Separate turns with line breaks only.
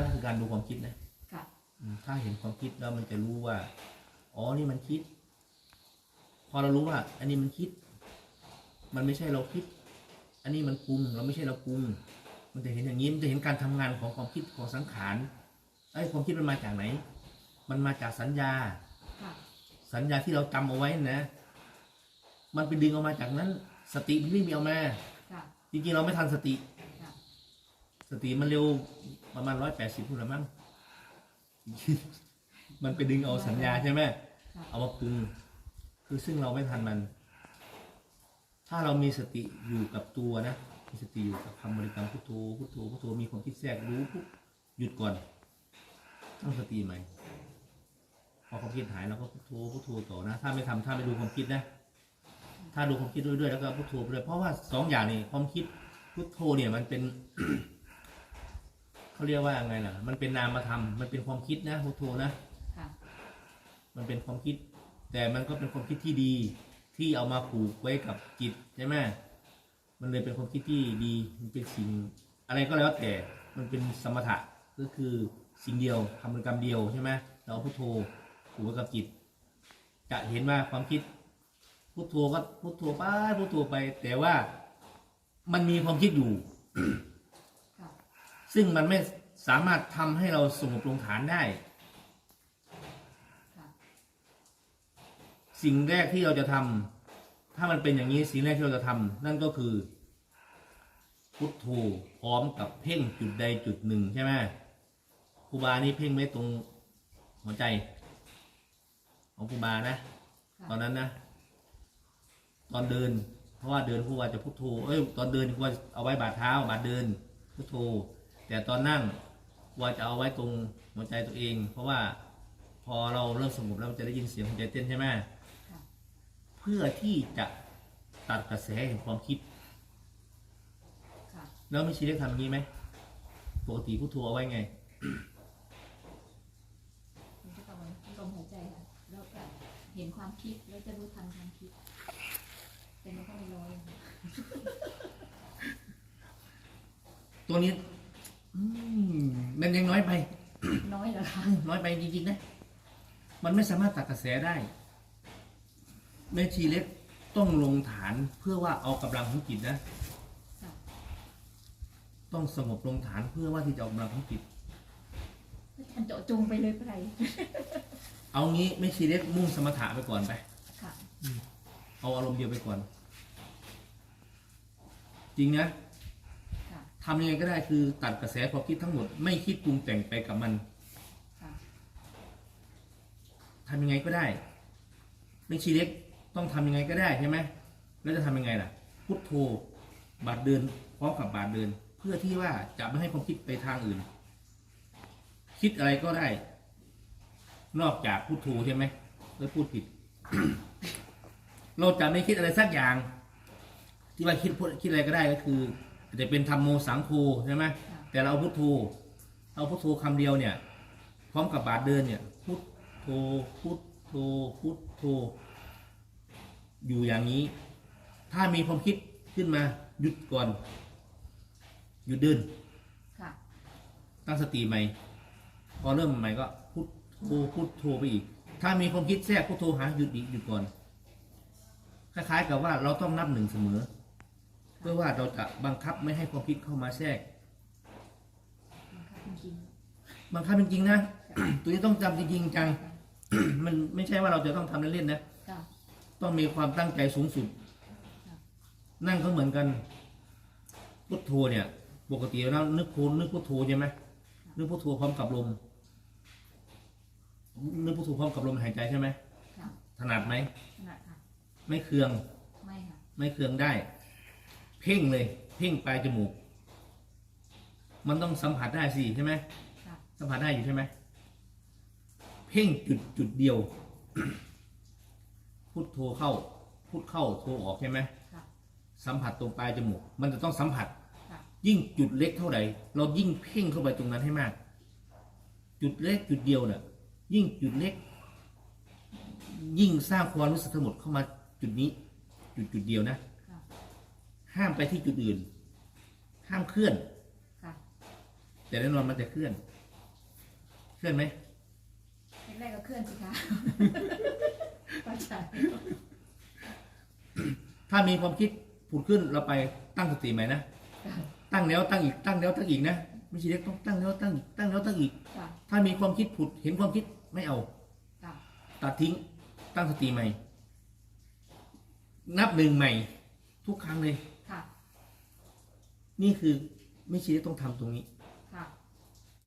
นั่นคือการดูความคิดนะ
ค่ะ
อืมถ้าเห็นความคิดแล้วมันจะรู้ว่า อ๋อ นี่มันคิด พอเรารู้ว่า อันนี้มันคิด มันไม่ใช่เราคิด อันนี้มันปรุง เราไม่ใช่เราปรุง มันจะเห็นอย่างนี้ มันจะเห็นการทำงานของความคิดของสังขาร ไอ้ยความคิดมันมาจากไหน มันมาจากสัญญา
ค่ะ
สัญญาที่เราจำเอาไว้นะ มันไปดึงออกมาจากนั้น สติมันไม่มีเอามา
ค่ะ
จริงๆเราไม่ทันสติ
ค่ะ
สติมันเร็วประมาณร้อยแปดสิบพูดละมั้ง มันไปดึงเอาสัญญาใช่ไหม
ค่ะ
เอามาปรุง คือซึ่งเราไม่ทันมัน ถ้าเรามีสติอยู่กับตัวนะ มีสติอยู่กับคำบริกรรมพุทโธ พุทโธ พุทโธ มีความคิดแทรกรู้ปุ๊บหยุดก่อน ตั้งสติใหม่พอความคิดหายเราก็พุทโธ พุทโธต่อนะ ถ้าไม่ทำถ้าไม่ดูความคิดนะ ถ้าดูความคิดด้วยด้วยแล้วก็พุทโธไปด้วยเพราะว่าสองอย่างนี้ความคิดพุทโธเนี่ยมันเป็น เขาเรียกว่าไงล่ะ มันเป็นนามธรรมมันเป็นความคิดนะพุทโธนะ
ค่ะ
มันเป็นความคิด แต่มันก็เป็นความคิดที่ดี ที่เอามาผูกไว้กับจิตใช่ไหมมันเลยเป็นความคิดที่ดี มันเป็นสิ่งอะไรก็แล้วแต่ มันเป็นสมถะก็คือสิ่งเดียวทำบริกรรมเดียวใช่ไหมเราเอาพุทโธผูกไว้กับจิต จะเห็นว่าความคิดพุทโธก็พุทโธไปพุทโธไป แต่ว่ามันมีความคิดอยู่
ค่ะ
ซึ่งมันไม่สามารถทำให้เราสงบลงฐานได้
ค่ะ
สิ่งแรกที่เราจะทำถ้ามันเป็นอย่างนี้สิ่งแรกที่เราจะทำนั่นก็คือ พุทโธพร้อมกับเพ่งจุดใดจุดหนึ่งใช่ไหมครูบานี่เพ่งไว้ตรงหัวใจ ของครูบานะ
ค่ะ
ตอนนั้นนะ ตอนเดิน เพราะว่าเดินครูบาจะพุทโธเอ้ยตอนเดินครูบาเอาไว้บาดเท้าบาดเดินพุทโธ แต่ตอนนั่งครูบาจะเอาไว้ตรงหัวใจตัวเอง เพราะว่าพอเราเริ่มสงบแล้วมันจะได้ยินเสียงหัวใจเต้นใช่ไหม
ค่ะ
เพื่อที่จะตัดกระแสแห่งความคิด
ค่ะ
แล้วไม่ชีได้ทำอย่างนี้ไหมปกติพุทโธเอาไว้ไง
มันจะต้องลมหายใจค่ะแล้วก็เห็นความคิดแล้วจะรู้ทันความคิดแต่มันก็ไม่ร้อยค่ะ
ตัวนี้อื มมันยังน้อยไป
น้อยเหรอคะ
น้อยไปจริงๆนะ มันไม่สามารถตัดกระแสได้ แม่ชีเล็กต้องลงฐานเพื่อว่าเอากำลังของจิตนะ
ค่ะ
ต้องสงบลงฐานเพื่อว่าที่จะเอากำลังของจิต
อาจารย์เจาะจงไปเลยไป
เอางี้แม่ชีเล็กมุ่งสมถะไปก่อนไป
ค่ะ
เอาอารมณ์เดียวไปก่อน จริงนะ
ค่ะ
ทำยังไงก็ได้คือตัดกระแสความคิดทั้งหมดไม่คิดปรุงแต่งไปกับมัน
ค่ะ
ทำยังไงก็ได้แม่ชีเล็กต้องทำยังไงก็ได้ใช่ไหมแล้วจะทำยังไงล่ะ พุทโธบาดเดินพร้อมกับบาดเดิน เพื่อที่ว่าจะไม่ให้ความคิดไปทางอื่น คิดอะไรก็ได้ นอกจากพุทโธใช่ไหมแล้วพูดผิด เราจะไม่คิดอะไรสักอย่าง ที่ว่าคิดพูดคิดอะไรก็ได้ก็คือ อาจจะเป็นธรรมโมสังโฆใช่ไหม
ค่ะ
แต่เราเอาพุทโธเอาพุทโธคำเดียวเนี่ย พร้อมกับบาทเดินเนี่ย พุทโธพุทโธพุทโธอยู่อย่างนี้ ถ้ามีความคิดขึ้นมาหยุดก่อน หยุดเดิน
ค่ะ
ตั้งสติใหม่ พอเริ่มใหม่ก็พุทโธพุทโธไปอีก ถ้ามีความคิดแทรกพุทโธหาหยุดอีกหยุดก่อน คล้ายๆกับว่าเราต้องนับหนึ่งเสมอเพื่อว่าเราจะบังคับไม่ให้ความคิดเข้ามาแทรก
มันค่ะจริง
บังคับจริงๆนะ ตัวนี้ต้องจำจริงๆจัง มันไม่ใช่ว่าเราจะต้องทำเล่นๆนะ
ๆค่ะ
ต้องมีความตั้งใจสูงสุด นั่งก็เหมือนกันพุทโธเนี่ย ปกติแล้วนึกโพนึกพุทโธใช่ไหมนึกพุทโธพร้อมกับลม นึกพุทโธพร้อมกับลมหายใจใช่ไหม
ค่ะ
ถนัดไหม
ขนาดค่ะ
ไม่เคือง
ไม่ค่ะ
ไม่เคืองได้ เพ่งเลย เพ่งปลายจมูก มันต้องสัมผัสได้สิใช่ไหม
ค่ะ
สัมผัสได้อยู่ใช่ไหมเพ่งจุดจุดเดียวพุทโธเข้าพุทเข้าโธออกใช่ไหม
ค่ะ
สัมผัสตรงปลายจมูก มันจะต้องสัมผัส
ค่ะ
ยิ่งจุดเล็กเท่าไหร่เรายิ่งเพ่งเข้าไปตรงนั้นให้มาก จุดเล็กจุดเดียวเนี่ยยิ่งจุดเล็ก ยิ่งสร้างความรู้สึกทั้งหมดเข้ามาจุดนี้ จุดจุดเดียวนะ
ค่ะ
ห้ามไปที่จุดอื่น ห้ามเคลื่อน
ค่ะ
แต่แน่นอนมันจะเคลื่อนลื่อนไหม
แรกๆก็เคลื่อนสิคะเข้าใจ
ถ้ามีความคิดผุดขึ้นเราไปตั้งสติใหม่นะตั้งแล้วตั้งอีกตั้งแล้วตั้งอีกนะไม่ใช่เล็กต้องตั้งแล้วตั้งอีกตั้งแล้วตั้งอีก
ค่ะ
ถ้ามีความคิดผุดเห็นความคิดไม่เอา
ค่ะ
ตัดทิ้งตั้งสติใหม่ นับหนึ่งใหม่ ทุกครั้งเลย
ค่ะ
นี่คือไม่ชีต้องทำตรงนี้